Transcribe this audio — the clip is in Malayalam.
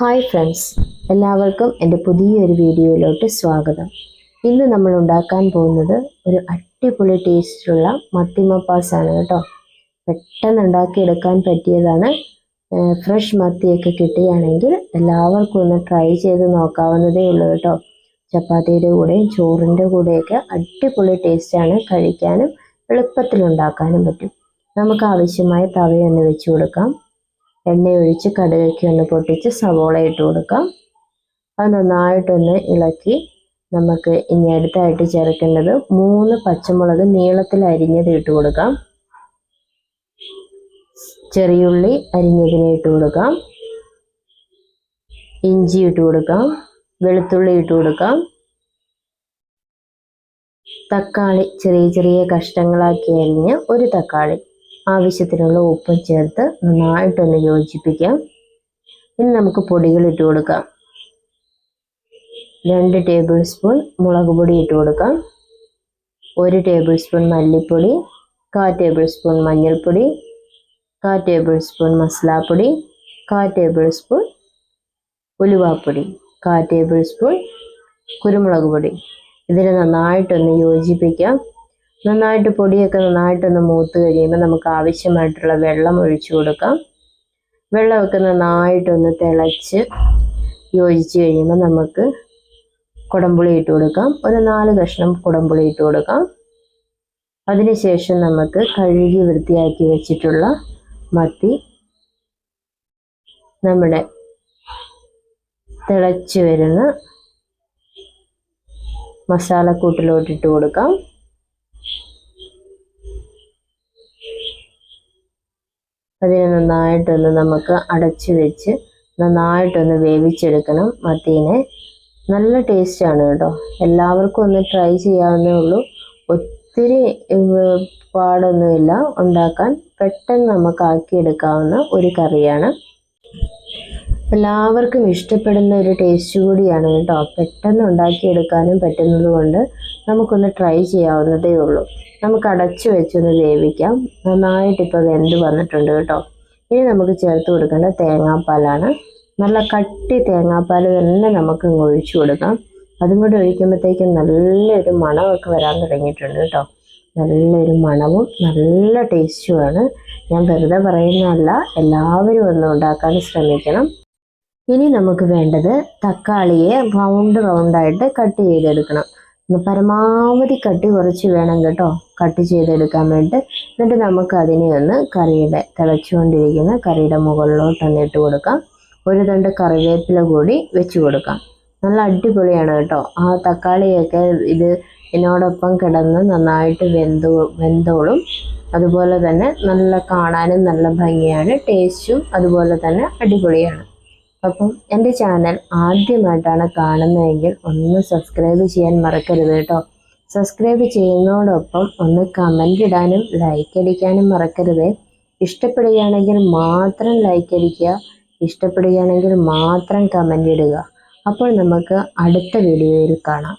ഹായ് ഫ്രണ്ട്സ് എല്ലാവർക്കും എന്റെ പുതിയൊരു വീഡിയോയിലോട്ട് സ്വാഗതം. ഇന്ന് നമ്മൾ ഉണ്ടാക്കാൻ പോകുന്നത് ഒരു അടിപൊളി ടേസ്റ്റിലുള്ള മത്തിമപ്പാസാണ് കേട്ടോ. പെട്ടെന്ന് ഉണ്ടാക്കിയെടുക്കാൻ പറ്റിയതാണ്. ഫ്രഷ് മത്തിയൊക്കെ കിട്ടുകയാണെങ്കിൽ എല്ലാവർക്കും ഒന്ന് ട്രൈ ചെയ്ത് നോക്കാവുന്നതേ ഉള്ളൂ കേട്ടോ. ചപ്പാത്തിയുടെ കൂടെയും ചോറിന്റെ കൂടെയൊക്കെ അടിപൊളി ടേസ്റ്റാണ് കഴിക്കാനും എളുപ്പത്തിൽ ഉണ്ടാക്കാനും പറ്റും. നമുക്ക് ആവശ്യമായ തവയൊന്ന് വെച്ച് കൊടുക്കാം. എണ്ണ ഒഴിച്ച് കടുകൊക്കെ ഒന്ന് പൊട്ടിച്ച് സവോള ഇട്ട് കൊടുക്കാം. അത് നന്നായിട്ടൊന്ന് ഇളക്കി നമുക്ക് ഇനി അടുത്തായിട്ട് ചേർക്കേണ്ടത് മൂന്ന് പച്ചമുളക് നീളത്തിൽ അരിഞ്ഞത് ഇട്ട് കൊടുക്കാം. ചെറിയുള്ളി അരിഞ്ഞതിനെ ഇട്ട് കൊടുക്കാം. ഇഞ്ചി ഇട്ട് കൊടുക്കാം. വെളുത്തുള്ളി ഇട്ട് കൊടുക്കാം. തക്കാളി ചെറിയ ചെറിയ കഷ്ണങ്ങളാക്കി അരിഞ്ഞ് ഒരു തക്കാളി ആവശ്യത്തിനുള്ള ഉപ്പും ചേർത്ത് നന്നായിട്ടൊന്ന് യോജിപ്പിക്കാം. ഇനി നമുക്ക് പൊടികൾ ഇട്ട് കൊടുക്കാം. രണ്ട് ടേബിൾ സ്പൂൺ മുളക് പൊടി ഇട്ട് കൊടുക്കാം. ഒരു ടേബിൾ സ്പൂൺ മല്ലിപ്പൊടി കാ ടേബിൾ സ്പൂൺ മഞ്ഞൾപ്പൊടി കാ ടേബിൾ സ്പൂൺ മസാലപ്പൊടി കാ ടേബിൾ സ്പൂൺ ഉലുവാപ്പൊടി കാ ടേബിൾ സ്പൂൺ കുരുമുളക് പൊടി. ഇതിനെ നന്നായിട്ടൊന്ന് യോജിപ്പിക്കാം. നന്നായിട്ട് പൊടിയൊക്കെ നന്നായിട്ടൊന്ന് മൂത്ത് കഴിയുമ്പോൾ നമുക്ക് ആവശ്യമായിട്ടുള്ള വെള്ളം ഒഴിച്ചു കൊടുക്കാം. വെള്ളമൊക്കെ നന്നായിട്ടൊന്ന് തിളച്ച് യോജിച്ച് കഴിയുമ്പോൾ നമുക്ക് കുടംപുളി ഇട്ട് കൊടുക്കാം. ഒരു നാല് കഷ്ണം കുടംപുളി ഇട്ട് കൊടുക്കാം. അതിനുശേഷം നമുക്ക് കഴുകി വൃത്തിയാക്കി വെച്ചിട്ടുള്ള മത്തി നമ്മുടെ തിളച്ച് വരുന്ന മസാലക്കൂട്ടിലോട്ടിട്ട് കൊടുക്കാം. അതിനെ നന്നായിട്ടൊന്ന് നമുക്ക് അടച്ച് വെച്ച് നന്നായിട്ടൊന്ന് വേവിച്ചെടുക്കണം മത്തീനെ. നല്ല ടേസ്റ്റാണ് കേട്ടോ. എല്ലാവർക്കും ഒന്ന് ട്രൈ ചെയ്യാവുന്നേ ഉള്ളൂ. ഒത്തിരി പാടൊന്നുമില്ല. ഉണ്ടാക്കാൻ പെട്ടെന്ന് നമുക്ക് ആക്കിയെടുക്കാവുന്ന ഒരു കറിയാണ്. എല്ലാവർക്കും ഇഷ്ടപ്പെടുന്ന ഒരു ടേസ്റ്റ് കൂടിയാണ് കേട്ടോ. പെട്ടെന്ന് ഉണ്ടാക്കിയെടുക്കാനും പറ്റുന്നത് കൊണ്ട് നമുക്കൊന്ന് ട്രൈ ചെയ്യാവുന്നതേ ഉള്ളൂ. നമുക്ക് അടച്ചു വെച്ചൊന്ന് വേവിക്കാം. നന്നായിട്ട് ഇപ്പോൾ വെന്ത് വന്നിട്ടുണ്ട് കേട്ടോ. ഇനി നമുക്ക് ചേർത്ത് കൊടുക്കേണ്ട തേങ്ങാപ്പാലാണ്. നല്ല കട്ടി തേങ്ങാപ്പാൽ തന്നെ നമുക്ക് ഒഴിച്ചു കൊടുക്കാം. അതും കൂടി ഒഴിക്കുമ്പോഴത്തേക്കും നല്ലൊരു മണമൊക്കെ വരാൻ തുടങ്ങിയിട്ടുണ്ട് കേട്ടോ. നല്ലൊരു മണവും നല്ല ടേസ്റ്റുമാണ് ഞാൻ വെറുതെ പറയുന്നതല്ല. എല്ലാവരും ഒന്ന് ഉണ്ടാക്കാൻ ശ്രമിക്കണം. ഇനി നമുക്ക് വേണ്ടത് തക്കാളിയെ റൗണ്ട് റൗണ്ടായിട്ട് കട്ട് ചെയ്തെടുക്കണം. പരമാവധി കട്ടി കുറച്ച് വേണം കേട്ടോ. കട്ട് ചെയ്തെടുക്കാൻ വേണ്ടി എന്നിട്ട് നമുക്ക് അതിനെ ഒന്ന് കറിയുടെ തിളച്ചുകൊണ്ടിരിക്കുന്ന കറിയുടെ മുകളിലോട്ട് ഒന്ന് ഇട്ട് കൊടുക്കാം. ഒരു തണ്ട് കറിവേപ്പില കൂടി വെച്ച് കൊടുക്കാം. നല്ല അടിപൊളിയാണ് കേട്ടോ. ആ തക്കാളിയൊക്കെ ഇത് ഇതിനോടൊപ്പം കിടന്ന് നന്നായിട്ട് വെന്ത് വെന്തോളും. അതുപോലെ തന്നെ നല്ല കാണാനും നല്ല ഭംഗിയാണ് ടേസ്റ്റും അതുപോലെ തന്നെ അടിപൊളിയാണ്. അപ്പം എന്റെ ചാനൽ ആദ്യമായിട്ടാണ് കാണുന്നതെങ്കിൽ ഒന്ന് സബ്സ്ക്രൈബ് ചെയ്യാൻ മറക്കരുത് കേട്ടോ. സബ്സ്ക്രൈബ് ചെയ്യുന്നതോടൊപ്പം ഒന്ന് കമന്റ് ഇടാനും ലൈക്ക് അടിക്കാനും മറക്കരുത്. ഇഷ്ടപ്പെടുകയാണെങ്കിൽ മാത്രം ലൈക്ക് അടിക്കുക ഇഷ്ടപ്പെടുകയാണെങ്കിൽ മാത്രം കമന്റ് ഇടുക. അപ്പോൾ നമുക്ക് അടുത്ത വീഡിയോയിൽ കാണാം.